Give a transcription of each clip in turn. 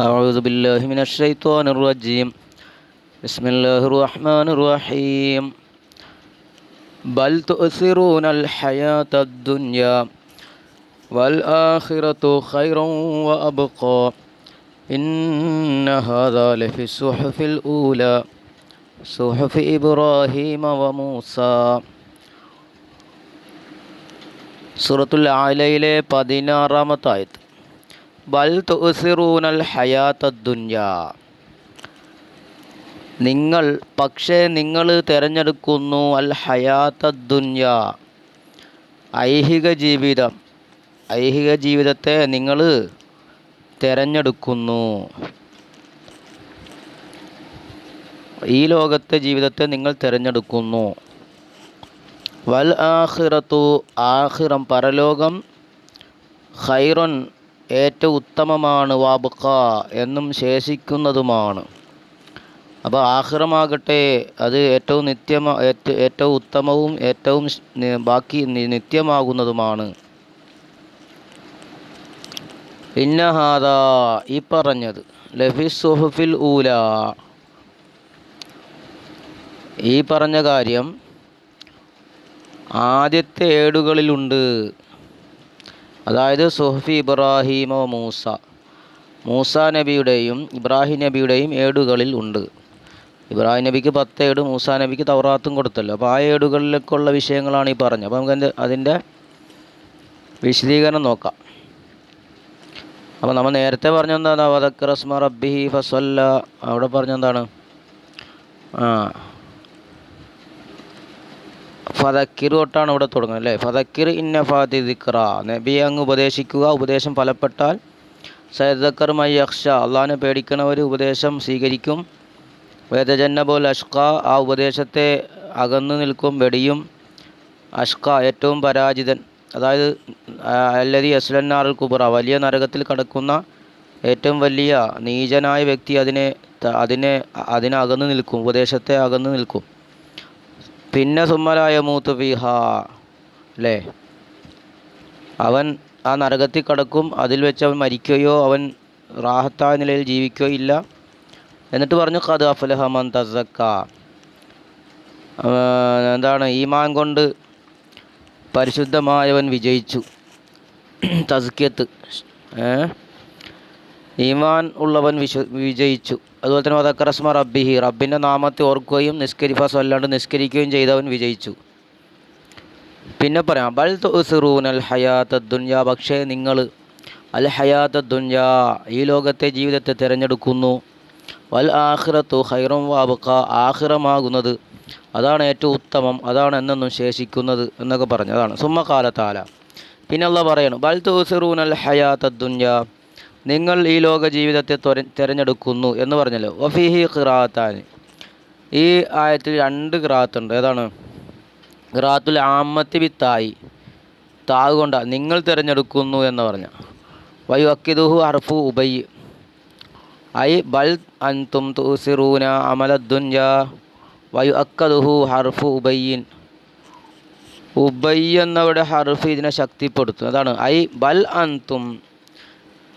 أعوذ بالله من الشيطان الرجيم بسم الله الرحمن الرحيم بل تؤثرون الحياة الدنيا والآخرة خير وأبقى إن هذا لفي الصحف الأولى صحف إبراهيم وموسى സൂറത്തുൽ ആലയിലെ പതിനാറാമത്തെ ആയത് ബൽ തുസിറൂനൽ ഹയാത്ത ദുന്യാ. നിങ്ങൾ പക്ഷേ നിങ്ങൾ തിരഞ്ഞെടുക്കുന്നു അൽ ഹയാത്ത ദുന്യാ. ഐഹിക ജീവിതം ഐഹിക ജീവിതത്തെ നിങ്ങൾ തിരഞ്ഞെടുക്കുന്നു. ഈ ലോകത്തെ ജീവിതത്തെ നിങ്ങൾ തിരഞ്ഞെടുക്കുന്നു. വൽ ആഹിറത്തു ആഹിറം പരലോകം ഖൈറൻ ഏറ്റവും ഉത്തമമാണ് വാബുക്ക എന്നും ശേഷിക്കുന്നതുമാണ്. അപ്പോൾ ആഹ്റമാകട്ടെ അത് ഏറ്റവും നിത്യമ ഏറ്റവും ഉത്തമവും ഏറ്റവും ബാക്കി നിത്യമാകുന്നതുമാണ്. ഇന്നഹാദ ഈ പറഞ്ഞത് ലഫി സുഹുഫിൽ ഊല. ഈ പറഞ്ഞ കാര്യം ആദ്യത്തെ ഏടുകളിലുണ്ട്. അതായത് സുഹഫി ഇബ്രാഹിമോ മൂസ. മൂസ നബിയുടെയും ഇബ്രാഹിം നബിയുടെയും ഏടുകളിൽ ഉണ്ട്. ഇബ്രാഹിം നബിക്ക് പത്ത് ഏട് മൂസ നബിക്ക് തൗറാത്തും കൊടുത്തല്ലോ. അപ്പോൾ ആ ഏടുകളിലേക്കുള്ള വിഷയങ്ങളാണ് ഈ പറഞ്ഞത്. അപ്പോൾ നമുക്ക് അതിന്റെ വിശദീകരണം നോക്കാം. അപ്പോൾ നമ്മൾ നേരത്തെ പറഞ്ഞെന്താണ് വദക്കർ റസ്മ റബ്ബിഹി ഫസ്വല്ല അവിടെ പറഞ്ഞെന്താണ് ആ ഫതക്കിർ തൊട്ടാണ് ഇവിടെ തുടങ്ങുന്നത് അല്ലേ? ഫതക്കിർ ഇന്ന ഫാതി ദിക്ര നബി അങ്ങ് ഉപദേശിക്കുക. ഉപദേശം ഫലപ്പെട്ടാൽ സൈദക്കർ മൈ അക്ഷ അള്ളാഹിനെ പേടിക്കണവർ ഉപദേശം സ്വീകരിക്കും. വേദജന്നബോൽ അഷ്ക ആ ഉപദേശത്തെ അകന്നു നിൽക്കും വെടിയും അഷ്ക ഏറ്റവും പരാജിതൻ. അതായത് അല്ലതി അസ്ലന്നാറിൽ കുബറ. വലിയ നരകത്തിൽ കടക്കുന്ന ഏറ്റവും വലിയ നീചനായ വ്യക്തി അതിനെ അതിനെ അതിനെ അകന്നു നിൽക്കും. ഉപദേശത്തെ അകന്നു നിൽക്കും. പിന്നെ സുമ്മലായ മൂത്ത് ഫിഹ അല്ലേ അവൻ ആ നരകത്തിൽ കടക്കും അതിൽ വെച്ച് അവൻ മരിക്കുകയോ അവൻ റാഹത്തായ നിലയിൽ ജീവിക്കുകയോ ഇല്ല. എന്നിട്ട് പറഞ്ഞു ഖദ് അഫ്ലഹമൻ തസക്ക എന്താണ് ഈമാൻ കൊണ്ട് പരിശുദ്ധമായവൻ വിജയിച്ചു. തസ്കിയത്ത് ഈമാൻ ഉള്ളവൻ വിശ വിജയിച്ചു. അതുപോലെ തന്നെ വധക്കറസ്മ റബ്ബിഹി. റബ്ബിന്റെ നാമത്തെ ഓർക്കുകയും നിസ്കരിഫാസ് അല്ലാണ്ട് നിസ്കരിക്കുകയും ചെയ്തവൻ വിജയിച്ചു. പിന്നെ പറയാം ബൽ തുസിറൂൻ അൽ ഹയാത്ത ദുന്യ. പക്ഷേ നിങ്ങൾ അൽ ഹയാത്ത ദുന്യ ഈ ലോകത്തെ ജീവിതത്തെ തിരഞ്ഞെടുക്കുന്നു. വൽ ആഹ്റത്തു ഹൈറം വാബക്ക ആഹ്റമാകുന്നത് അതാണ് ഏറ്റവും ഉത്തമം അതാണ് എന്നെന്നും ശേഷിക്കുന്നത് എന്നൊക്കെ പറഞ്ഞു. അതാണ്. സുമ്മ കാലത്താല പിന്നെ അല്ല പറയണം ബൽ തുസിറൂൻ അൽ ഹയാത്ത ദുന്യ. നിങ്ങൾ ഈ ലോക ജീവിതത്തെ തിരഞ്ഞെടുക്കുന്നു എന്ന് പറഞ്ഞല്ലോ. വഫീഹി ഖിറാത്താൻ. ഈ ആയത്തിൽ രണ്ട് ഖിറാത്തുണ്ട്. ഏതാണ്? ഖിറാത്തുൽ ആമത്തി വിത്തായി താവ് കൊണ്ട നിങ്ങൾ തിരഞ്ഞെടുക്കുന്നു എന്ന് പറഞ്ഞ. വൈ വക്കിദുഹു അർഫു ഉബൈ. ഐ ബൽ അൻതും തുസിറൂന അമലദ്ദുൻജ വയു അക്കദുഹു ഹർഫു ഉബയ്യിൻ ഉബൈ എന്നവിടെ ഹർഫ് ഇതിനെ ശക്തിപ്പെടുത്തും അതാണ്. ഐ ബൽ അൻതും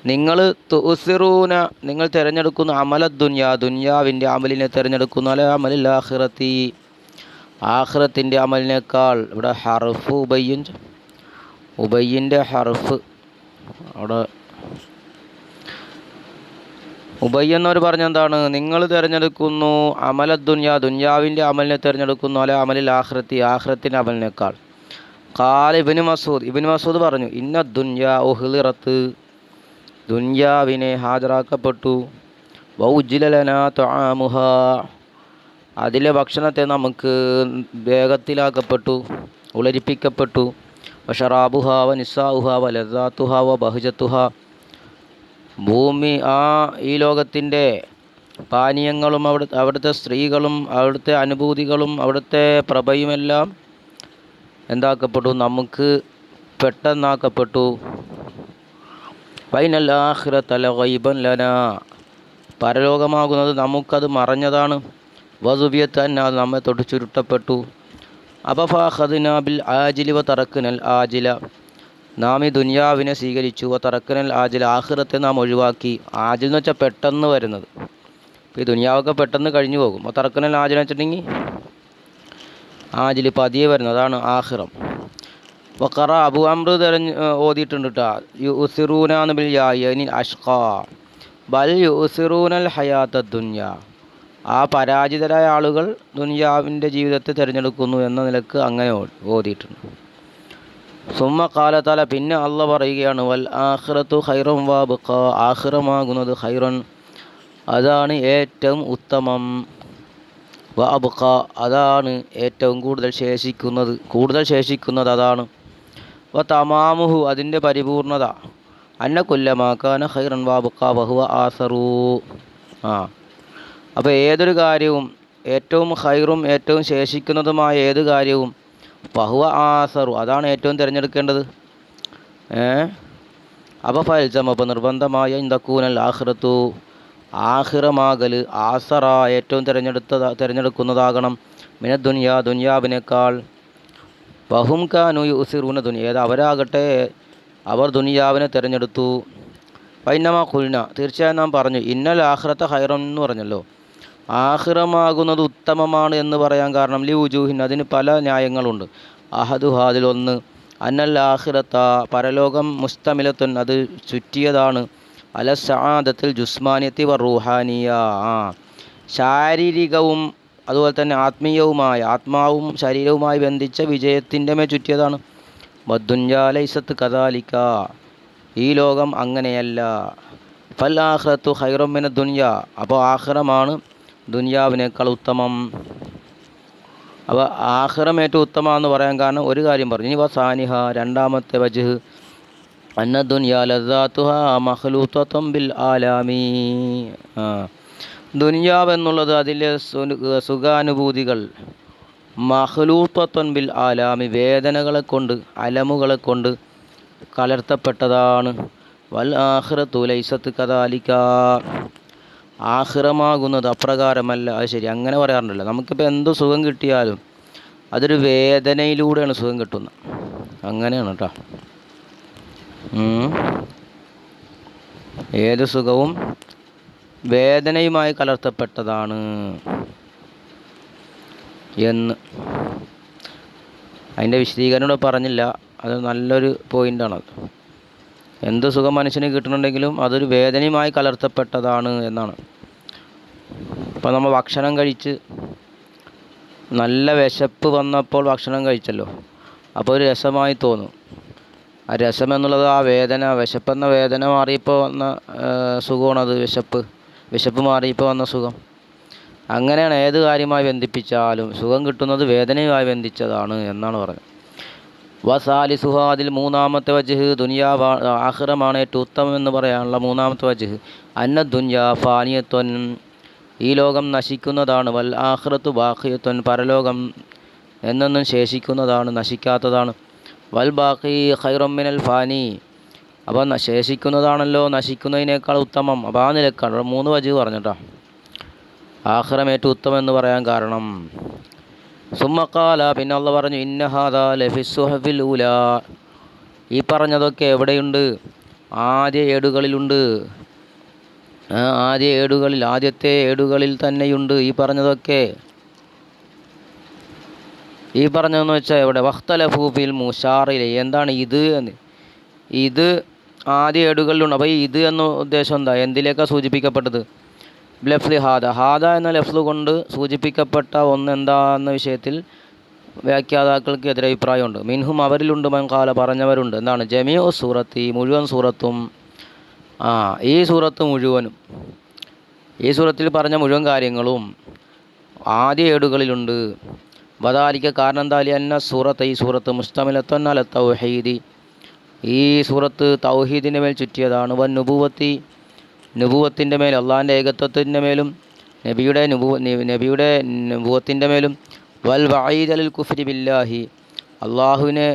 നിങ്ങൾ തുസിറൂന നിങ്ങൾ തിരഞ്ഞെടുക്കുന്ന അമല ദുന്യാ ദുന്യാവിന്റെ അമലിനെ തിരഞ്ഞെടുക്കുന്ന. അല്ലെ അമലിൽ ആഖിറത്തി. ആഖിറത്തിന്റെ അമലിനേക്കാൾ ഇവിടെ ഹർഫ് ഉബയ്യൻ ഉബയ്യന്റെ ഹർഫ് അവിടെ. ഉബയ്യ എന്നവർ പറഞ്ഞെന്താണ് നിങ്ങൾ തിരഞ്ഞെടുക്കുന്നു അമല ദുന്യാ ദുന്യാവിന്റെ അമലിനെ തിരഞ്ഞെടുക്കുന്നു. അല്ലെ അമലിൽ ആഖിറത്തി ആഹ്റത്തിന്റെ അമലിനേക്കാൾ. കാൽ ഇബിന് മസൂദ് ഇബിന് മസൂദ് പറഞ്ഞു ഇന്ന ദുന്യാ ഒഹിറത്ത് ദുന്യാവിനെ ഹാജരാക്കപ്പെട്ടു. വൗജിലന ത്വാമുഹ. അതിലെ ഭക്ഷണത്തെ നമുക്ക് വേഗത്തിലാക്കപ്പെട്ടു ഉളരിപ്പിക്കപ്പെട്ടു. വഷറാബുഹ വ ലതാത്തുഹാവ ബഹുജത്തുഹ. ഭൂമി ആ ഈ ലോകത്തിന്റെ പാനീയങ്ങളും അവിടെ അവിടുത്തെ സ്ത്രീകളും അവിടുത്തെ അനുഭൂതികളും അവിടുത്തെ പ്രഭയുമെല്ലാം എന്താക്കപ്പെട്ടു? നമുക്ക് പെട്ടെന്നാക്കപ്പെട്ടു. വൈനൽ പരലോകമാകുന്നത് നമുക്കത് മറഞ്ഞതാണ്. വസുബിയത്ത് തന്നെ അത് നമ്മെ തൊട്ട് ചുരുട്ടപ്പെട്ടു. അബഫാഹദിനാബിൽ ആജിലി വ തറക്കിനൽ ആജില. നാം ഈ ദുനിയാവിനെ സ്വീകരിച്ചു. തറക്കനൽ ആജിൽ ആഹ്റത്തെ നാം ഒഴിവാക്കി. ആജിൽ എന്ന് വെച്ചാൽ പെട്ടെന്ന് വരുന്നത്. ഈ ദുനിയാവൊക്കെ പെട്ടെന്ന് കഴിഞ്ഞു പോകും. അപ്പോൾ തറക്കനൽ ആജിൽ വെച്ചിട്ടുണ്ടെങ്കിൽ ആജിൽ പതിയെ വരുന്നത്. ആഖിറം. വക്കറ അബു അമ്ര തെരഞ്ഞ് ഓതിയിട്ടുണ്ട് കേട്ടോ യുസിറൂനാന്ന് ബിൽ യായനിൽ അഷ്ക ബൽ യുസിറൂനൽ ഹയാത്ത ദുന്യ. ആ പരാജിതരായ ആളുകൾ ദുനിയാവിന്റെ ജീവിതത്തെ തിരഞ്ഞെടുക്കുന്നു എന്ന നിലയ്ക്ക് അങ്ങനെ ഓതിയിട്ടുണ്ട്. സുമ്മ കാലത്താല പിന്നെ അള്ള പറയുകയാണ് വൽ ആഹ്റത്തു ഹൈറം വാ ബുക്ക ആഹ്റമാകുന്നത് ഖൈറൻ. അതാണ് ഏറ്റവും ഉത്തമം. വ അബുക്ക അതാണ് ഏറ്റവും കൂടുതൽ ശേഷിക്കുന്നത് കൂടുതൽ ശേഷിക്കുന്നത് അതാണ്. വ തമാമുഹു അതിന്റെ പരിപൂർണത. അന്ന കൊല്ലമാക്കാന ഹൈറൻ വാബുക്ക ബഹുവ ആസറൂ. ആ. അപ്പോൾ ഏതൊരു കാര്യവും ഏറ്റവും ഹൈറും ഏറ്റവും ശേഷിക്കുന്നതുമായ ഏത് കാര്യവും ബഹുവ ആസറു. അതാണ് ഏറ്റവും തിരഞ്ഞെടുക്കേണ്ടത്. ഏ? അപ്പോൾ ഫൽസം അപ്പോൾ നിർബന്ധമായ ഇന്ദക്കൂനൽ ആഹ്റത്തു ആഹിറമാകൽ ആസറ ഏറ്റവും തിരഞ്ഞെടുത്ത തിരഞ്ഞെടുക്കുന്നതാകണം. മിന ദുനിയ ദുനിയാവിനേക്കാൾ ബഹും കാനു യുസിറൂന ദുനിയ. ഏത് അവരാകട്ടെ അവർ ദുനിയാവിനെ തിരഞ്ഞെടുത്തു. പൈനമ കുൽന തീർച്ചയായും നാം പറഞ്ഞു ഇന്നൽ ആഹ്റത്ത ഹൈറം എന്ന് പറഞ്ഞല്ലോ. ആഹ്റമാകുന്നത് ഉത്തമമാണ് എന്ന് പറയാൻ കാരണം ലി ഉജൂഹിൻ അതിന് പല ന്യായങ്ങളുണ്ട്. അഹദു ഹാദിൽ ഒന്ന് അന്നൽ ആഹ്റത്ത പരലോകം മുസ്തമിലത്തുൻ അത് ചുറ്റിയതാണ്. അല സാദത്തിൽ ജുസ്മാനിയത്തി വ റൂഹാനിയ. ശാരീരികവും അതുപോലെ തന്നെ ആത്മീയവുമായ ആത്മാവും ശരീരവുമായി ബന്ധിച്ച വിജയത്തിന്റെ മേൽ ചുറ്റിയതാണ്. മദ്ദുഞ്ചാലൈസത്ത് കഥാലിക്ക ഈ ലോകം അങ്ങനെയല്ല. ഫൽ ആഹ്റത്തു ഹൈറമ്മിന ദുനിയ. അപ്പോൾ ആഹ്റമാണ് ദുനിയാവിനേക്കാൾ ഉത്തമം. അപ്പോൾ ആഹ്റം ഏറ്റവും ഉത്തമമെന്ന് പറയാൻ കാരണം ഒരു കാര്യം പറഞ്ഞു. ഇനി വസാനിഹ രണ്ടാമത്തെ വജ് അന്ന ദുനിയ മഹ്ലൂത്തം ബിൽ ആലാമീ ദുനിയാവ് എന്നുള്ളത് അതിലെ സുഖാനുഭൂതികൾ. മഹ്ലൂത്തത്വൻ ബിൽ ആലാമി വേദനകളെ കൊണ്ട് അലമുകളെ കൊണ്ട് കലർത്തപ്പെട്ടതാണ്. വൽ ആഹ്റത്തു ലൈസത്ത് കഥാലിക്ക ആഹ്റമാകുന്നത് അപ്രകാരമല്ല അത് ശരി അങ്ങനെ പറയാറുണ്ടല്ലോ. നമുക്കിപ്പോൾ എന്ത് സുഖം കിട്ടിയാലും അതൊരു വേദനയിലൂടെയാണ് സുഖം കിട്ടുന്നത്. അങ്ങനെയാണ് കേട്ടോ. ഏത് സുഖവും വേദനയുമായി കലർത്തപ്പെട്ടതാണ് എന്ന്. അതിന്റെ വിശദീകരണം പറഞ്ഞില്ല. അത് നല്ലൊരു പോയിന്റാണത് എന്ത് സുഖം മനുഷ്യന് കിട്ടുന്നുണ്ടെങ്കിലും അതൊരു വേദനയുമായി കലർത്തപ്പെട്ടതാണ് എന്നാണ്. ഇപ്പോൾ നമ്മൾ ഭക്ഷണം കഴിച്ച് നല്ല വിശപ്പ് വന്നപ്പോൾ ഭക്ഷണം കഴിച്ചല്ലോ. അപ്പോൾ ഒരു രസമായി തോന്നും. ആ രസം എന്നുള്ളത് ആ വേദന വിശപ്പെന്ന വേദന മാറിയപ്പോൾ വന്ന സുഖമാണത് വിശപ്പ്. വിശപ്പ് മാറിയപ്പോൾ വന്ന സുഖം. അങ്ങനെയാണ് ഏത് കാര്യമായി ബന്ധിപ്പിച്ചാലും സുഖം കിട്ടുന്നത് വേദനയുമായി ബന്ധിച്ചതാണ് എന്നാണ് പറയുന്നത് വസാലിസുഹ അതിൽ മൂന്നാമത്തെ വജഹ് ദുനിയാ ആഹ്റമാണ് ഏറ്റവും ഉത്തമം എന്ന് പറയാനുള്ള മൂന്നാമത്തെ വജഹ്. അന്ന ദുനിയാ ഫാനിയത്വൻ ഈ ലോകം നശിക്കുന്നതാണ്. വൽ ആഹ്റത്തു ബാഹ്യത്വൻ പരലോകം എന്നെന്നും ശേഷിക്കുന്നതാണ് നശിക്കാത്തതാണ്. വൽ ബാഖി ഖൈറമ്മിനൽ ഫാനി അപ്പോൾ ശേഷിക്കുന്നതാണല്ലോ നശിക്കുന്നതിനേക്കാൾ ഉത്തമം. അപ്പോൾ ആ നിലക്കാണ്. മൂന്ന് വജു പറഞ്ഞിട്ടോ. ഏറ്റവും ഉത്തമം എന്ന് പറയാൻ കാരണം. സുമ്മക്കാല പിന്നെ അള്ള പറഞ്ഞു ഇന്നഹാദ ഈ പറഞ്ഞതൊക്കെ എവിടെയുണ്ട്? ആദ്യ ഏടുകളിലുണ്ട്. ആദ്യ ഏടുകളിൽ ആദ്യത്തെ ഏടുകളിൽ തന്നെയുണ്ട് ഈ പറഞ്ഞതൊക്കെ. ഈ പറഞ്ഞതെന്ന് വെച്ചാൽ എവിടെ? വഖ്തലഫൂഫിൽ മുഷാറിലെ എന്താണ് ഇത്? എന്ന് ഇത് ആദ്യ ഏടുകളിലുണ്ട്. അപ്പോൾ ഇത് എന്ന ഉദ്ദേശം എന്താ? എന്തിലേക്കാണ് സൂചിപ്പിക്കപ്പെട്ടത്? ലഫ്ലി ഹാദ. ഹാദ എന്ന ലഫ്ല് കൊണ്ട് സൂചിപ്പിക്കപ്പെട്ട ഒന്ന് എന്താന്ന വിഷയത്തിൽ വ്യാഖ്യാതാക്കൾക്ക് എതിരെ അഭിപ്രായമുണ്ട്. മിൻഹും അവരിലുണ്ട് മൻകാല പറഞ്ഞവരുണ്ട്. എന്താണ്? ജമിയോ സൂറത്ത് ഈ മുഴുവൻ സൂറത്തും. ആ ഈ സൂറത്ത് മുഴുവനും. ഈ സൂറത്തിൽ പറഞ്ഞ മുഴുവൻ കാര്യങ്ങളും ആദ്യ ഏടുകളിലുണ്ട്. വദാലിക്ക കാരണം എന്താ? അന്ന സൂറത്ത് ഈ സൂറത്ത് മുസ്തമിലത്തന്നല തൗഹീദി. ഈ സൂറത്ത് തൗഹീദിന്റെ മേൽ ചുറ്റിയതാണ്. വൻ നുപൂവത്തി നുപൂവത്തിന്റെ മേൽ അള്ളാഹിന്റെ ഏകത്വത്തിന്റെ മേലും നബിയുടെ നുപൂ നബിയുടെ നുപൂവത്തിന്റെ മേലും വൽ വായിദ് അലിൽ കുഫ്രി ബില്ലാഹി അള്ളാഹുവിനെ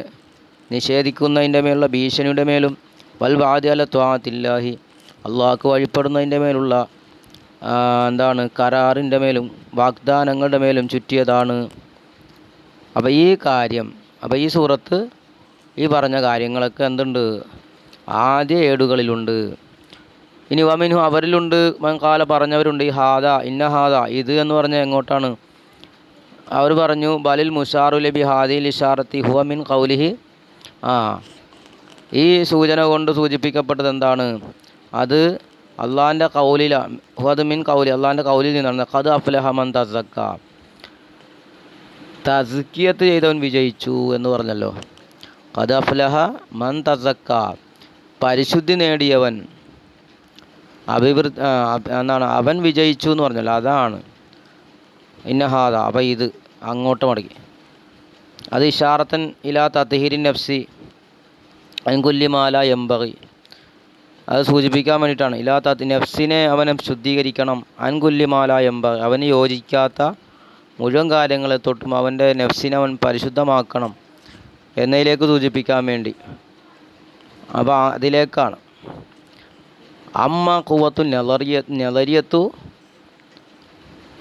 നിഷേധിക്കുന്നതിന്റെ മേലുള്ള ഭീഷണിയുടെ മേലും വൽ വാദി അല ത്വാത്തില്ലാഹി അള്ളാഹ്ക്ക് വഴിപ്പെടുന്നതിന്റെ മേലുള്ള എന്താണ് കരാറിന്റെ മേലും വാഗ്ദാനങ്ങളുടെ മേലും ചുറ്റിയതാണ്. അപ്പോൾ ഈ കാര്യം അപ്പോൾ ഈ സൂറത്ത് ഈ പറഞ്ഞ കാര്യങ്ങളൊക്കെ എന്തുണ്ട്? ആദ്യ ഏടുകളിലുണ്ട്. ഇനി വമിനു അവരിലുണ്ട്. കാല പറഞ്ഞവരുണ്ട്. ഈ ഹാദ ഇന്ന ഹാദ ഇത് എന്ന് പറഞ്ഞാൽ എങ്ങോട്ടാണ്? അവർ പറഞ്ഞു ബലിൽ മുഷാറു ലബി ഹാദിൽ ഇഷാറത്തി ഹുവമിൻ കൗലിഹി ആ ഈ സൂചന കൊണ്ട് സൂചിപ്പിക്കപ്പെട്ടത് എന്താണ്? അത് അള്ളാഹിന്റെ കൗലില ഹുവദ് മിൻ കൗലി അള്ളാഹിന്റെ കൗലിൽ നിന്നാണ്. ഖദ് അഫ്ലഹമൻ തസക്ക. തസ്കിയത്ത് ചെയ്തവൻ വിജയിച്ചു എന്ന് പറഞ്ഞല്ലോ. മന്തസക്ക മൻ തസക്ക. പരിശുദ്ധി നേടിയവൻ അഭിവൃദ്ധി എന്താണ് അവൻ വിജയിച്ചു എന്ന് പറഞ്ഞല്ലോ അതാണ്. ഇന്നഹാദ അപ്പം ഇത് അങ്ങോട്ട് മടക്കി അത് ഇഷാറത്തൻ ഇലാ തത്തഹിരിൻ നഫ്സി അൻകുല്യമാല എമ്പകി അത് സൂചിപ്പിക്കാൻ വേണ്ടിയിട്ടാണ്. ഇലാ നഫ്സിനെ അവനെ ശുദ്ധീകരിക്കണം. അൻകുല്യമാല എമ്പകി അവന് യോജിക്കാത്ത മുഴുവൻ കാര്യങ്ങളെ തൊട്ടും അവന്റെ നഫ്സിനെ അവൻ പരിശുദ്ധമാക്കണം. എന്നതിലേക്ക് സൂചിപ്പിക്കാൻ വേണ്ടി. അപ്പോൾ അതിലേക്കാണ്. അമ്മ കുവത്തു നെലറിയ നെളരിയത്തു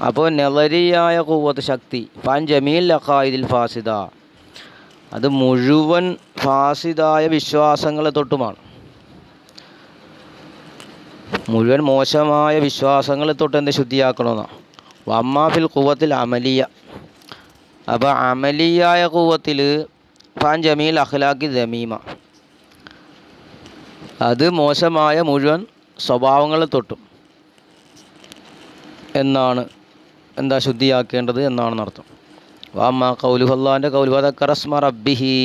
അപ്പോൾ നെലരിയായ കുവത്ത് ശക്തി. പാൻ ജമീൽ ലഖായിദിൽ ഫാസിദ. അത് മുഴുവൻ ഫാസിദായ വിശ്വാസങ്ങളെ തൊട്ടുമാണ്. മുഴുവൻ മോശമായ വിശ്വാസങ്ങളെ തൊട്ട് എന്ത് ശുദ്ധിയാക്കണമെന്നാണ് വമ്മാഫിൽ കുവത്തിൽ അമലിയ. അപ്പോൾ അമലിയായ കൂവത്തിൽ ഫാൻ ജമീൽ അഖ്ലാഖി ദമീമ. അത് മോശമായ മുഴുവൻ സ്വഭാവങ്ങളെ തൊട്ടും എന്നാണ് എന്താ ശുദ്ധിയാക്കേണ്ടത് എന്നാണ് അർത്ഥം വാമ്മ കൗലുഹല്ലാന്റെ കൗലുഹദക്കറസ്മ റബ്ബിഹി.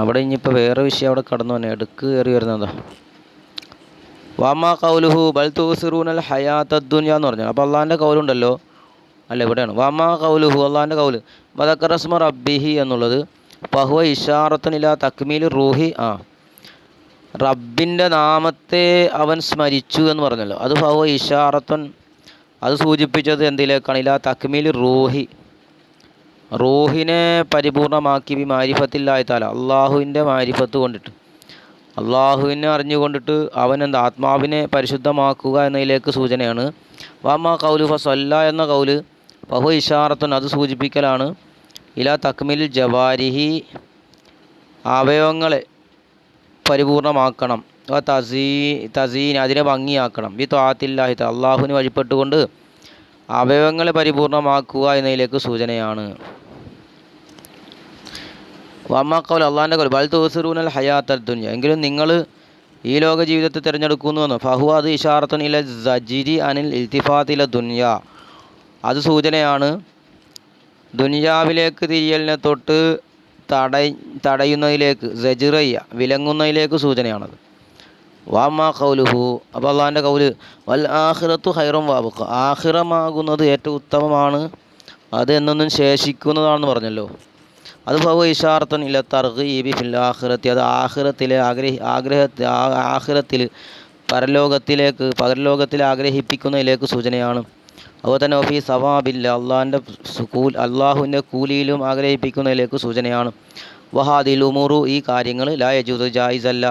അവിടെ ഇനിയിപ്പോൾ വേറെ വിഷയം അവിടെ കടന്നു തന്നെ എടുക്ക് കയറി വരുന്നതാ വാമ കൗലുഹു ബൽ തൂസിറൂനൽ ഹയാത്തദ്ദുനിയ എന്ന് പറഞ്ഞു അപ്പോൾ അള്ളാഹിന്റെ കൗലുണ്ടല്ലോ അല്ല? ഇവിടെയാണ്. വമാ കൗലുഹു അള്ളാഹിന്റെ കൗൽ ബദക്കറസ്മ റബ്ബിഹി എന്നുള്ളത് പഹുവ ഇഷാറത്തനില തക്മീൽ റൂഹി. ആ. റബ്ബിന്റെ നാമത്തെ അവൻ സ്മരിച്ചു എന്ന് പറഞ്ഞല്ലോ. അത് ഫഹുവ ഇഷാറത്തൻ അത് സൂചിപ്പിച്ചത് എന്തിലേക്കാണ്? ഇല്ല തക്മീൽ റൂഹി. റൂഹിനെ പരിപൂർണമാക്കി ബി മാരിഫത്തില്ലായി താല അള്ളാഹുവിന്റെ മാരിഫത്ത് കൊണ്ടിട്ട്. അള്ളാഹുവിനെ അറിഞ്ഞുകൊണ്ടിട്ട് അവൻ എന്താ? ആത്മാവിനെ പരിശുദ്ധമാക്കുക എന്നതിലേക്ക് സൂചനയാണ്. വാമ കൗലു ഫസല്ല എന്ന കൗൽ ബഹു ഇഷാറത്തുൻ അത് സൂചിപ്പിക്കലാണ്. ഇല തക്മിൽ ജവാരിഹി അവയവങ്ങളെ പരിപൂർണമാക്കണം. തസീ തസീൻ അതിനെ ഭംഗിയാക്കണം. വി താത്തില്ലാഹിത്ത അള്ളാഹുവിന് വഴിപ്പെട്ടുകൊണ്ട് അവയവങ്ങളെ പരിപൂർണമാക്കുക എന്നതിലേക്ക് സൂചനയാണ്. വമ്മാക്കൗൽ അള്ളാഹിന്റെ കൗൽ ബൽ തോസിറൂനൽ ഹയാത്തൽ ദുനിയ എങ്കിലും നിങ്ങൾ ഈ ലോക ജീവിതത്തെ തിരഞ്ഞെടുക്കുന്നു എന്ന് ഫഹു അത് ഇഷാറത്തുൻ ഇല അനിൽ ഇൽത്തിഫാത്തില ദുനിയ. അത് സൂചനയാണ്. ദുനിയാവിലേക്ക് തിരിയലിനെ തൊട്ട് തട തടയുന്നതിലേക്ക് സജിറയ്യ വിലങ്ങുന്നതിലേക്ക് സൂചനയാണത്. വാമാ കൗലുഹു അപ്പോൾ അള്ളാന്റെ കൗൽ വൽ ആഹിറത്തു ഹൈറം വാബുക്ക ആഹിറമാകുന്നത് ഏറ്റവും ഉത്തമമാണ്. അത് എന്നൊന്നും ശേഷിക്കുന്നതാണെന്ന് പറഞ്ഞല്ലോ. അത് ഭവ ഇഷാർത്തൻ ഇല്ല തർഗീബി ഫിൽ ആഹിറത്തി അത് ആഹിറത്തിലെ ആഗ്രഹി ആഗ്രഹ ആഹിറത്തിൽ പരലോകത്തിലേക്ക് പരലോകത്തിൽ ആഗ്രഹിപ്പിക്കുന്നതിലേക്ക് സൂചനയാണ്. അതുപോലെ തന്നെ ഒഫി സവാബില്ല അള്ളാഹിന്റെ കൂൽ അള്ളാഹുവിന്റെ കൂലിയിലും ആഗ്രഹിപ്പിക്കുന്നതിലേക്ക് സൂചനയാണ്. വഹാദിൽ ഉമുറു ഈ കാര്യങ്ങൾ ലാ ജായിസല്ല.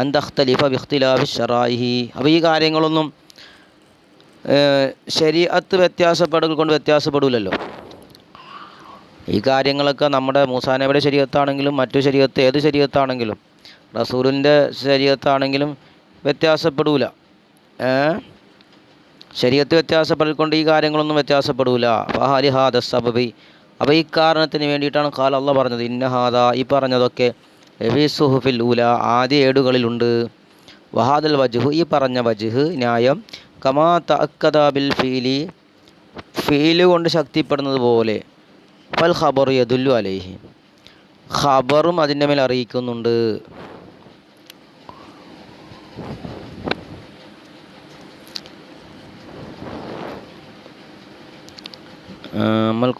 അന്തഖ്തലിഫ വിഖ്തിലാഫ് ഷറായിഹി. അപ്പോൾ ഈ കാര്യങ്ങളൊന്നും ശരീഅത്ത് വ്യത്യാസപ്പെടുക കൊണ്ട് വ്യത്യാസപ്പെടില്ലല്ലോ ഈ കാര്യങ്ങളൊക്കെ നമ്മുടെ മൂസാനബിയുടെ ശരീരത്താണെങ്കിലും മറ്റു ശരീരത്ത് ഏത് ശരീരത്താണെങ്കിലും റസൂലിന്റെ ശരീരത്താണെങ്കിലും വ്യത്യാസപ്പെടൂല. ശരീരത്ത് വ്യത്യാസപ്പെടൽ കൊണ്ട് ഈ കാര്യങ്ങളൊന്നും വ്യത്യാസപ്പെടൂല. ഫഹാലി ഹാദ സബബി. അപ്പോൾ ഈ കാരണത്തിന് വേണ്ടിയിട്ടാണ് കാല അള്ള പറഞ്ഞത്. ഇന്നഹാദ ഈ പറഞ്ഞതൊക്കെ എവി സുഹുഫിൽ ഊല ആദ്യ ഏടുകളിലുണ്ട് വഹാദൽ വജുഹു ഈ പറഞ്ഞ വജുഹ് ന്യായം കമാ തക്കദ ബിൽ ഫീലി ഫീൽ കൊണ്ട് ശക്തിപ്പെടുന്നത് പോലെ ഫൽ ഖബർ യദുല്ലു അലൈഹി. ഖബറും അതിന്റെ മേൽ അറിയിക്കുന്നുണ്ട്. അമ്മൽ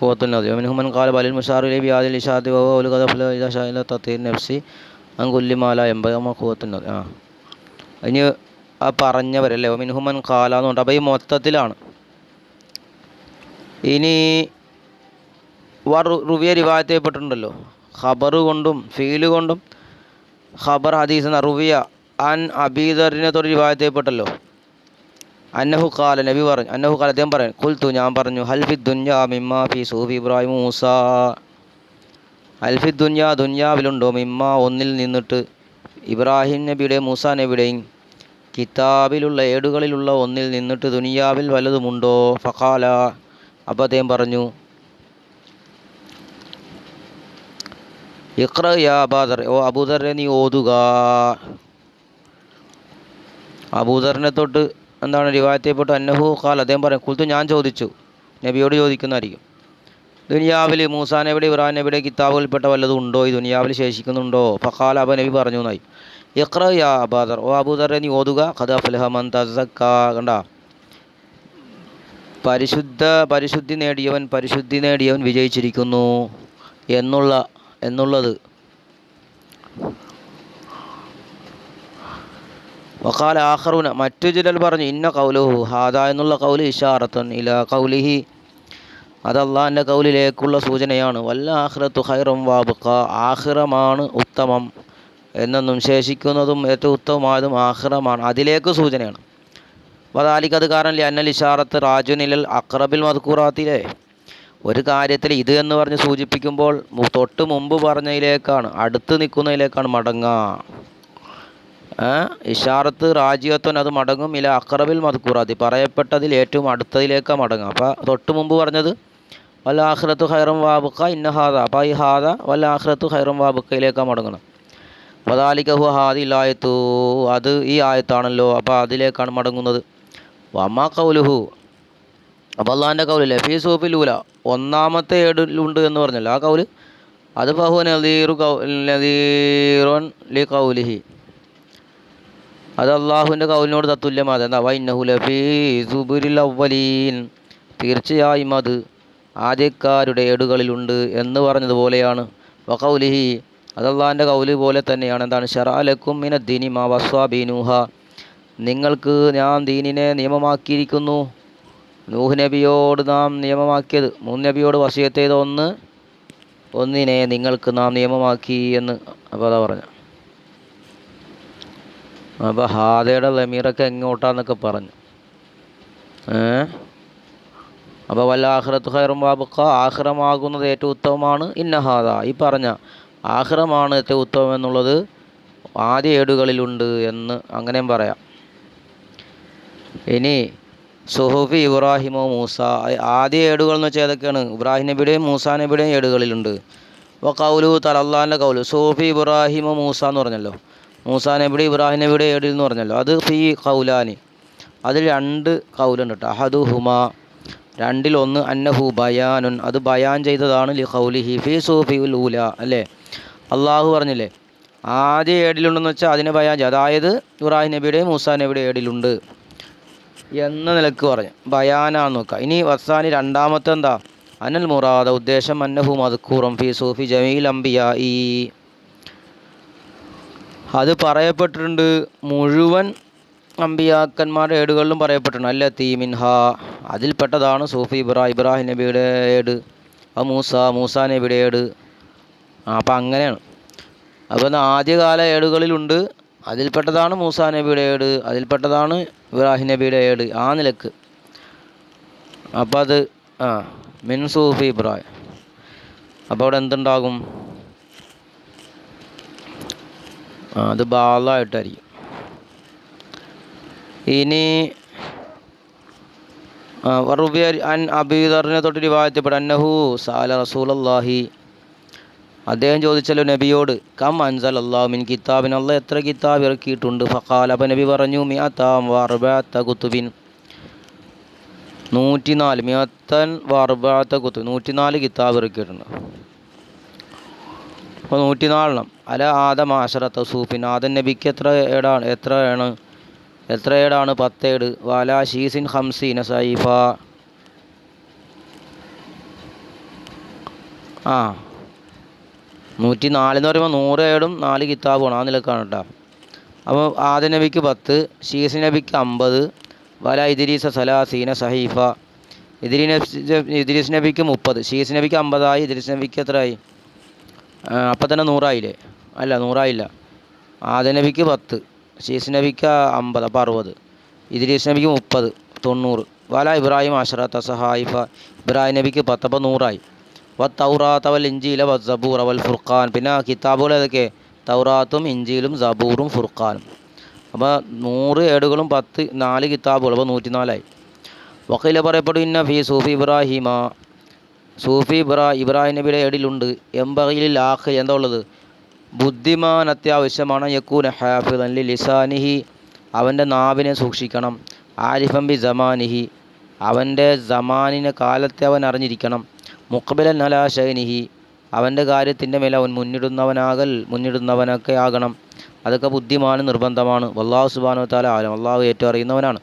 നഫ്സി അങ്കുല്ലിമാല എൺപത് അമ്മ ആ ഇനി ആ പറഞ്ഞവരല്ലേ? മിൻഹുമൻ ഖാല എന്നുണ്ട് അപ്പോൾ ഈ മൊത്തത്തിലാണ്. ഇനി റുവിയ റിവായത്ത് ചെയ്യപ്പെട്ടിട്ടുണ്ടല്ലോ. ഖബർ കൊണ്ടും ഫീൽ കൊണ്ടും ഖബർ ഹദീസ് എന്ന റുവിയ അൻ അബീദറിനെ തൊട്ട് റിവായത്ത് അന്നഹു കാല നബി പറഞ്ഞു അന്നഹു കാല അദ്ദേഹം പറഞ്ഞു കുൽത്തു ഞാൻ പറഞ്ഞു ഹൽഫി ദുന്യാ മിമ്മ ഫി സൂഫി ഇബ്രാഹിം മൂസ. അൽഫി ദുന്യാ ദുന്യാവിലുണ്ടോ മിമ്മ? ഒന്നിൽ നിന്നിട്ട് ഇബ്രാഹിം നബിയുടെയും മൂസ നബിയുടെയും കിതാബിലുള്ള ഏടുകളിലുള്ള ഒന്നിൽ നിന്നിട്ട് ദുനിയാവിൽ വലതുമുണ്ടോ? ഫഖാല അപ്പോൾ അദ്ദേഹം പറഞ്ഞു ഇഖ്ര യാ ഓ അബൂദറെ നീ ഓതുക. അബൂദറിനെ തൊട്ട് എന്താണ് റിവായത്തിൽപ്പെട്ട് അന്നഹു ഖാൽ അദ്ദേഹം പറയും കുൽത്തു ഞാൻ ചോദിച്ചു നബിയോട് ചോദിക്കുന്നതായിരിക്കും. ദുനിയാവിൽ മൂസാ നബിയുടെ ഇബ്രാഹിം നബിയുടെ കിതാബുകളിൽപ്പെട്ട വല്ലതും ഉണ്ടോ? ഈ ദുനിയാവിൽ ശേഷിക്കുന്നുണ്ടോ? ഫഖാൽ അബ നബി പറഞ്ഞു എന്നായി ഇഖ്ര യാ അബാദർ ഓ അബൂദറെ നീ ഓതുക ഖദ ഫലഹമൻ തസക്ക കണ്ട. പരിശുദ്ധ പരിശുദ്ധി നേടിയവൻ പരിശുദ്ധി നേടിയവൻ വിജയിച്ചിരിക്കുന്നു എന്നുള്ള എന്നുള്ളത്. വക്കാല ആഹറുന മറ്റു ചിലർ പറഞ്ഞു ഇന്ന കൗലുഹു ഹാദ എന്നുള്ള കൗൽ ഇഷാറത്തൻ ഇല കൗലിഹി അത് അള്ളാഹിന്റെ കൗലിലേക്കുള്ള സൂചനയാണ്. വല്ല ആഹ്റത്തു ഹൈറും വാബുക്ക ആഹ്റമാണ് ഉത്തമം എന്നെന്നും ശേഷിക്കുന്നതും ഏറ്റവും ഉത്തമമായതും ആഹ്റമാണ് അതിലേക്ക് സൂചനയാണ്. വതാലിക്ക് അത് കാരണം അന്നൽ ഇഷാറത്ത് റാജുനിലൽ അക്രബിൽ മധുക്കൂറാത്തിലേ ഒരു കാര്യത്തിൽ ഇത് എന്ന് പറഞ്ഞ് സൂചിപ്പിക്കുമ്പോൾ തൊട്ട് മുമ്പ് പറഞ്ഞതിലേക്കാണ് അടുത്ത് നിൽക്കുന്നതിലേക്കാണ് മടങ്ങുക? ഇഷാറത്ത് റാജിയത്വൻ അത് മടങ്ങും ഇല അക്രബിൽ മധുക്കൂറാതി പറയപ്പെട്ടതിൽ ഏറ്റവും അടുത്തതിലേക്കാണ് മടങ്ങുക. അപ്പോൾ തൊട്ട് മുമ്പ് പറഞ്ഞത് വല്ല ആഖിറത്തു ഹൈറം വാബുക്ക ഇന്ന ഹാദ. അപ്പോൾ ഈ ഹാദ വല്ല ആഖിറത്തു ഹൈറം വാബുക്കയിലേക്കാണ് മടങ്ങണം വദാലിക്കഹു ഹാദി ലായത്തു അത് ഈ ആയത്താണല്ലോ. അപ്പോൾ അതിലേക്കാണ് മടങ്ങുന്നത്. വമ്മ കൗലുഹു അപ്പോൾ അള്ളാഹിന്റെ കൗൽ ലഫീ സൂഫിലൂല ഒന്നാമത്തെ ഏടിലുണ്ട് എന്ന് പറഞ്ഞല്ലോ ആ കൗൽ അത് ബഹു നദീറു കൗ നദീറോൻ ലി കൗലിഹി അത് അള്ളാഹുവിന്റെ കൗലിനോട് അവലീൻ തീർച്ചയായും അത് ആദ്യക്കാരുടെ ഏടുകളിലുണ്ട് എന്ന് പറഞ്ഞതുപോലെയാണ്. വകൗലിഹി അത് അള്ളാഹിന്റെ കൗൽ പോലെ തന്നെയാണ്. എന്താണ്? ഷറാലക്കും മിന ദീനി മാ നിങ്ങൾക്ക് ഞാൻ ദീനിനെ നിയമമാക്കിയിരിക്കുന്നു. നൂഹ് നബിയോട് നാം നിയമമാക്കിയത്. മൂന്ന് നബിയോട് വസിയത്ത് ഒന്ന് ഒന്നിനെ നിങ്ങൾക്ക് നാം നിയമമാക്കി എന്ന്. അപ്പോൾ അതാ പറഞ്ഞു അപ്പോൾ ഹാദയുടെ ലമീറൊക്കെ എങ്ങോട്ടാന്നൊക്കെ പറഞ്ഞു. ഏ? അപ്പോൾ വല്ല ആഹ്റത്ത് ഹൈറും ബാബുക്ക ആഹ്റമാകുന്നത് ഏറ്റവും ഉത്തമമാണ്. ഇന്ന ഹാദ ഈ പറഞ്ഞ ആഹ്റമാണ് ഏറ്റവും ഉത്തമം എന്നുള്ളത് ആദ്യ ഏടുകളിലുണ്ട് എന്ന് അങ്ങനെയും പറയാം. ഇനി സുഹൂഫി ഇബ്രാഹിമോ മൂസ ആദ്യ ഏടുകൾ എന്ന് വെച്ചാൽ ഏതൊക്കെയാണ്? ഇബ്രാഹിം നബിയുടെയും മൂസ നബിയുടെയും ഏടുകളിലുണ്ട്. അപ്പോൾ കൗലു തലല്ലാന്റെ കൗലു സൂഫി ഇബ്രാഹിമോ മൂസ എന്ന് പറഞ്ഞല്ലോ. മൂസാ നബിയുടെ ഇബ്രാഹിം നബിയുടെ ഏടിൽ എന്ന് പറഞ്ഞല്ലോ. അത് ഫീ കൗലാനി. അതിൽ രണ്ട് കൗലുണ്ട് കേട്ടോ അഹദു ഹുമ രണ്ടിൽ ഒന്ന് അന്നഹു ബയാനുൻ. അത് ബയാൻ ചെയ്തതാണ് ലി ഖൗലിഹി ഫി സൂഫി ഉൽ ഊല അല്ലേ? അള്ളാഹു പറഞ്ഞില്ലേ ആദ്യ ഏടിലുണ്ടെന്ന് വെച്ചാൽ അതിനെ ബയാൻ ചെയ്യും. അതായത് ഇബ്രാഹിം നബിയുടെ മൂസാ നബിയുടെ ഏടിലുണ്ട് എന്ന നിലയ്ക്ക് പറഞ്ഞു. ബയാനാന്ന് നോക്കുക ഇനി വസാനി രണ്ടാമത്തെ എന്താ? അനൽ മുറാദ. ഉദ്ദേശം അന്നഹു മദ്കൂറം ഫി സൂഫി ജമീൽ അംബിയ ഈ അത് പറയപ്പെട്ടിട്ടുണ്ട്. മുഴുവൻ അമ്പിയാക്കന്മാരുടെ ഏടുകളിലും പറയപ്പെട്ടിട്ടുണ്ട്. അല്ല തീമിൻഹ അതിൽപ്പെട്ടതാണ് സൂഫി ഇബ്രാ ഇബ്രാഹിം നബിയുടെ ഏട്. ആ മൂസ മൂസ നബിയുടെ ഏട്. അപ്പം അങ്ങനെയാണ്. അപ്പോൾ ആദ്യകാല ഏടുകളിലുണ്ട്. അതിൽപ്പെട്ടതാണ് മൂസ നബിയുടെ ഏട്. അതിൽപ്പെട്ടതാണ് ഇബ്രാഹിം നബിയുടെ ഏട്. ആ നിലയ്ക്ക്. അപ്പോൾ അത് ആ മിൻ സൂഫി ഇബ്രാഹിം. അപ്പോൾ അവിടെ എന്തുണ്ടാകും ആ അത് ബാലായിട്ടായിരിക്കും. ഇനി വറുബിയ അൻ അബീദറിനെ തൊട്ട് റിവായത്തപ്പെട്ട അന്നഹു സാല റസൂലല്ലാഹി. അദ്ദേഹം ചോദിച്ചല്ലോ നബിയോട് കം അൻസൽ അള്ളാഹു മിൻ കിതാബിൻ? അള്ളാഹ് എത്ര കിതാബ് ഇറക്കിയിട്ടുണ്ട്? ഫഖാൽ അപ്പം നബി പറഞ്ഞു മിയാത്താം വർബാത്ത കുത്തുബിൻ നൂറ്റിനാല് മിയത്തൻ വർബാത്ത കുത്തുബിൻ നൂറ്റിനാല് കിതാബ് ഇറക്കിയിട്ടുണ്ട്. അപ്പോൾ നൂറ്റിനാലെണ്ണം. അല ആദം ആശറത്ത സൂഫിൻ. ആദം നബിക്ക് എത്ര ഏടാണ് എത്ര ആണ് എത്ര ഏടാണ് പത്തേട്? വാല ഷീസിൻ ഹംസീന സൈഫ. ആ നൂറ്റി നാല് എന്ന് പറയുമ്പോൾ നൂറ് ഏടും നാല് കിതാബുമാണ് ആ നിലക്കാണ് കേട്ടോ. അപ്പോൾ ആദം നബിക്ക് പത്ത് ഷീസ് നബിക്ക് അമ്പത് വല സലാ സലാസീന സഹീഫ. ഇദ്രീ ഇദ്രീസ് നബിക്ക് മുപ്പത് ഷീസ് നബിക്ക് അമ്പതായി ഇദ്രീസ് നബിക്ക് എത്രയായി അപ്പം തന്നെ നൂറായില്ലേ? അല്ല നൂറായില്ല. ആദ്യ നബിക്ക് പത്ത് ഷീസ് നബിക്ക് അമ്പത് അപ്പോൾ അറുപത്. ഇദ്രീസ് നബിക്ക് മുപ്പത് തൊണ്ണൂറ്. വല ഇബ്രാഹിം അഷറത്ത സഹായിഫ ഇബ്രാഹിം നബിക്ക് പത്ത് അപ്പോൾ നൂറായി. വ തൗറാത്ത് അവൽ ഇഞ്ചീല വ സബൂർ അവൽ ഫുർഖാൻ. പിന്നെ കിതാബുകൾ ഏതൊക്കെ? തൗറാത്തും ഇഞ്ചിയിലും സബൂറും ഫുർഖാനും. അപ്പോൾ നൂറ് ഏടുകളും പത്ത് നാല് കിതാബുകൾ അപ്പോൾ നൂറ്റിനാലായി. വക്കീല പറയപ്പെടും ഇന്ന ഫി സൂഫി ഇബ്രാഹിമ. സൂഫി ഇബ്രാ ഇബ്രാഹിം നബിയുടെ ഏടിലുണ്ട്. എംബയിൽ ആഖ് എന്താ ഉള്ളത്? ബുദ്ധിമാൻ അത്യാവശ്യമാണ്. യക്കൂന ഹാഫിദൻ ലി ലിസാനിഹി അവന്റെ നാവിനെ സൂക്ഷിക്കണം. ആരിഫം ബി ജമാനിഹി. അവന്റെ ജമാനിനെ കാലത്തെ അവൻ അറിഞ്ഞിരിക്കണം. മുഖബിലൻ അലാ ഷൈനിഹി. അവന്റെ കാര്യത്തിന്റെ മേലെ അവൻ മുന്നിടുന്നവനാകൽ മുന്നിടുന്നവനൊക്കെ ആകണം. അതൊക്കെ ബുദ്ധിമാണ് നിർബന്ധമാണ്. വല്ലാഹു സുബാനു താല ആലം. അള്ളാഹു ഏറ്റവും അറിയുന്നവനാണ്.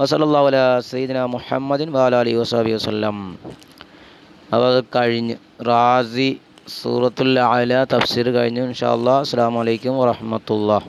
വസലല്ലാ വല സീദിന മുഹമ്മദിൻ വാലാലി വസാബി വസ്ലം അപ്പോൾ അത് കഴിഞ്ഞ്. റാസി സൂറത്തുൽ അല തഫ്സീർ കഴിഞ്ഞു. ഇൻഷാ അല്ലാ അസ്സാം വലൈക്കും വറഹമത്തുള്ള